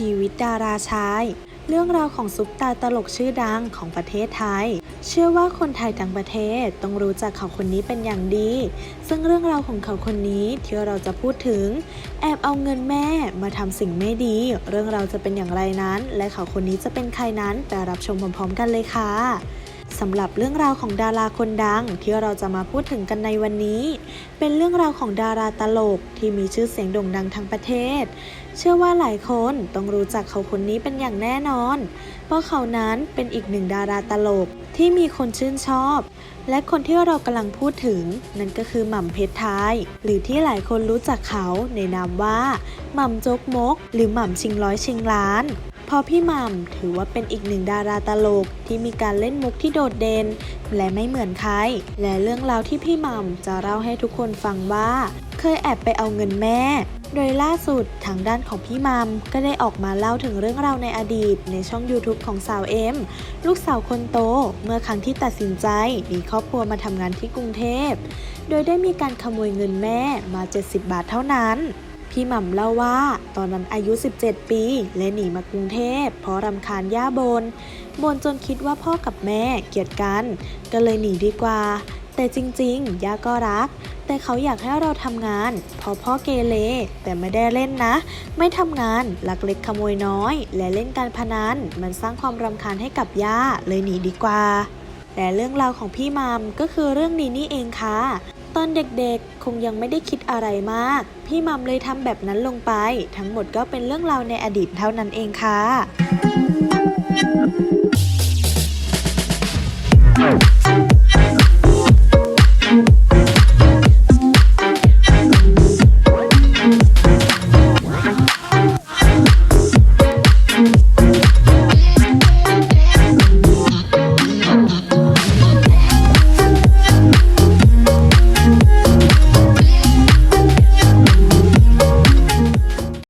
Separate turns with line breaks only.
ชีวิตดาราชาย เรื่องราวของซุปตาตลกชื่อดังของประเทศไทย เชื่อว่าคนไทยทั้งประเทศต้องรู้จักเขาคนนี้เป็นอย่างดี ซึ่งเรื่องราวของเขาคนนี้ที่เราจะพูดถึง แอบเอาเงินแม่มาทำสิ่งไม่ดี เรื่องราวจะเป็นอย่างไรนั้น และเขาคนนี้จะเป็นใครนั้นไปรับชมพร้อมๆกันเลยค่ะ สำหรับเรื่องราวของดาราคนดังที่เราจะมาพูดถึงกันในวันนี้ เป็นเรื่องราวของดาราตลกที่มีชื่อเสียงโด่งดังทั้งประเทศ เชื่อว่าหลายคนต้องรู้จักเขาคนนี้เป็นอย่างแน่นอน เพราะเขานั้นเป็นอีกหนึ่งดาราตลกที่มีคนชื่นชอบ และคนที่เรากำลังพูดถึง นั่นก็คือหม่ำเพชรไทยหรือที่หลายคนรู้จักเขาในนามว่าหม่ำจกมก หรือหม่ำชิงร้อยชิงล้าน เพอพี่หม่ำถือว่าเป็นอีกหนึ่งดาราตลกที่มีการเล่นมุกที่โดดเด่นและไม่เหมือนใคร และเรื่องราวที่พี่หม่ำจะเล่าให้ทุกคนฟังว่า เคยแอบไปเอาเงินแม่ โดยล่าสุดทางด้านของพี่มัมก็ได้ออกมาเล่าถึงเรื่องราวในอดีตในช่อง YouTube ของสาวเอ็มลูกสาวคนโต เมื่อครั้งที่ตัดสินใจหนีครอบครัวมาทำงานที่กรุงเทพ โดยได้มีการขโมยเงินแม่มา 70 บาทเท่านั้น พี่หม่ำเล่าว่า ตอนนั้นอายุ 17 ปี และหนีมากรุงเทพเพราะรำคาญย่าบนบนจนคิดว่าพ่อกับแม่เกลียดกัน ก็เลยหนีดีกว่า แต่จริงๆ ย่าก็รัก แต่เขาอยากให้เราทำงานเพราะพ่อเกเรแต่ไม่ได้เล่นนะ ไม่ทำงานลักเล็กขโมยน้อย และเล่นการพนันมันสร้างความรำคาญให้กับย่าเลยหนีดีกว่าและเรื่องราวของพี่มัมก็คือเรื่องนี้นี่เองค่ะ อนเด็กๆ คงยังไม่ได้คิดอะไรมาก พี่มัมเลยทำแบบนั้นลงไป ทั้งหมดก็เป็นเรื่องราวในอดีตเท่านั้นเองค่ะ